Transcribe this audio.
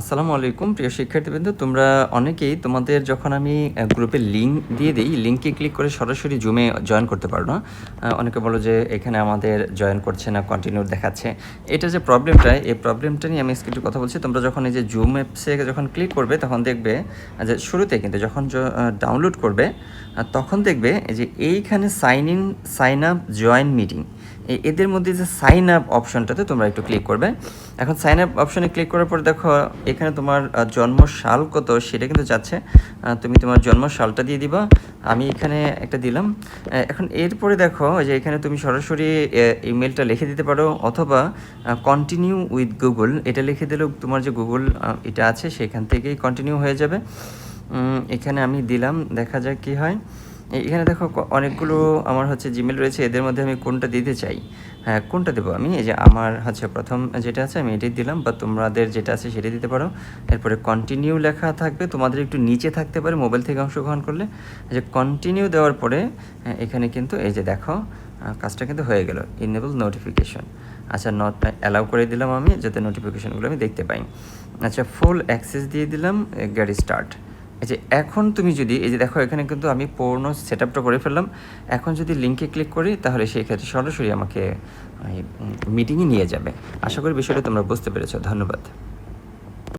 আসসালামু আলাইকুম, প্রিয় শিক্ষার্থীবৃন্দ। তোমরা অনেকেই তোমাদের যখন আমি গ্রুপে লিঙ্ক দিয়ে দিই লিঙ্কে ক্লিক করে সরাসরি জুমে জয়েন করতে পারো না। অনেকে বলো যে, এখানে আমাদের জয়েন করছে না কন্টিনিউ দেখাচ্ছে। এটা যে প্রবলেমটা এই প্রবলেমটা নিয়ে আমি একটু কথা বলছি। তোমরা যখন এই যে জুম অ্যাপসে যখন ক্লিক করবে, তখন দেখবে যে শুরুতে কিন্তু যখন ডাউনলোড করবে তখন দেখবে, এই যে এইখানে sign in sign up join meeting এদের মধ্যে যে সাইন আপ অপশনটাতে তোমরা একটু ক্লিক করবে। এখন সাইন আপ অপশনে ক্লিক করার পর দেখো, এখানে তোমার জন্ম সাল কত সেটা কিন্তু যাচ্ছে। তুমি তোমার জন্ম সালটা দিয়ে দিবা। আমি এখানে একটা দিলাম। এখন এরপরে দেখো যে এখানে তুমি সরাসরি ইমেলটা লিখে দিতে পারো, অথবা কন্টিনিউ উইথ গুগল এটা লিখে দিলেও তোমার যে গুগল এটা আছে, সেখান থেকেই কন্টিনিউ হয়ে যাবে। এখানে আমি দিলাম, দেখা যাক কি হয়। এখানে দেখো অনেকগুলো আমার হচ্ছে জিমেল রয়েছে এদের মধ্যে আমি কোনটা দিতে চাই? হ্যাঁ কোনটা দেবো আমি? এই যে আমার হচ্ছে প্রথম যেটা আছে আমি এটাই দিলাম বা তোমাদের যেটা আছে সেটাই দিতে পারো। এরপরে কন্টিনিউ লেখা থাকবে তোমাদের একটু নিচে থাকতে পারে মোবাইল থেকে অংশগ্রহণ করলে। যে কন্টিনিউ দেওয়ার পরে হ্যাঁ, এখানে কিন্তু এই যে দেখো কাজটা কিন্তু হয়ে গেল। ইনেবল নোটিফিকেশন আচ্ছা নট অ্যালাউ করে দিলাম আমি যাতে নোটিফিকেশনগুলো আমি দেখতে পাই। আচ্ছা ফুল অ্যাক্সেস দিয়ে দিলাম গাড়ি স্টার্ট এই যে এখন তুমি যদি, এই যে দেখো, এখানে কিন্তু আমি পূর্ণ সেট আপটা করে ফেললাম। এখন যদি লিঙ্কে ক্লিক করি, তাহলে সেই ক্ষেত্রে সরাসরি আমাকে মিটিংয়ে নিয়ে যাবে। আশা করি বিষয়টা তোমরা বুঝতে পেরেছ। ধন্যবাদ।